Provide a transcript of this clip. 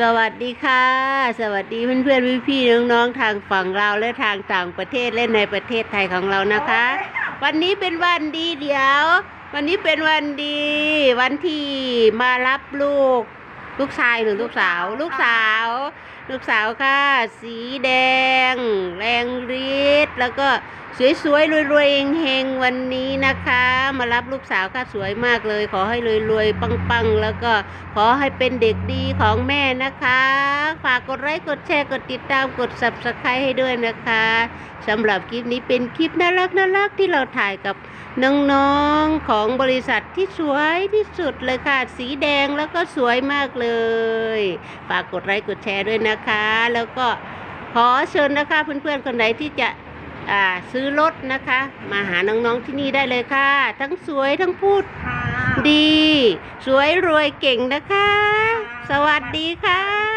สวัสดีค่ะ สวัสดีเพื่อนเพื่อนพี่พี่น้องๆทางฝั่งเราและทางต่างประเทศและในประเทศไทยของเรานะคะ วันนี้เป็นวันดีเดี๋ยว วันนี้เป็นวันดี วันที่มารับลูก ลูกชายหรือลูกสาว ลูกสาว ลูกสาวค่ะ สีแดง แรงฤทธิ์แล้วก็ สวยๆรวยๆเฮงๆวันนี้นะคะ มารับลูกสาวค่ะสวยมากเลย ขอให้รวยๆปังๆ แล้วก็ขอให้เป็นเด็กดีของแม่นะคะ ฝากกดไลค์กดแชร์กดติดตามกด subscribe ให้ด้วยนะคะสำหรับคลิปนี้เป็นคลิปน่ารักน่ารักที่เราถ่ายกับน้องๆของบริษัทที่สวยที่สุดเลยค่ะ สีแดงแล้วก็สวยมากเลย ฝากกดไลค์กดแชร์ด้วยนะคะ แล้วก็ขอเชิญนะคะเพื่อนๆคนไหนที่จะ ซื้อรถนะคะ มาหาน้องๆที่นี่ได้เลยค่ะ ทั้งสวยทั้งพูดค่ะดี สวยรวยเก่งนะคะค่ะสวัสดีค่ะ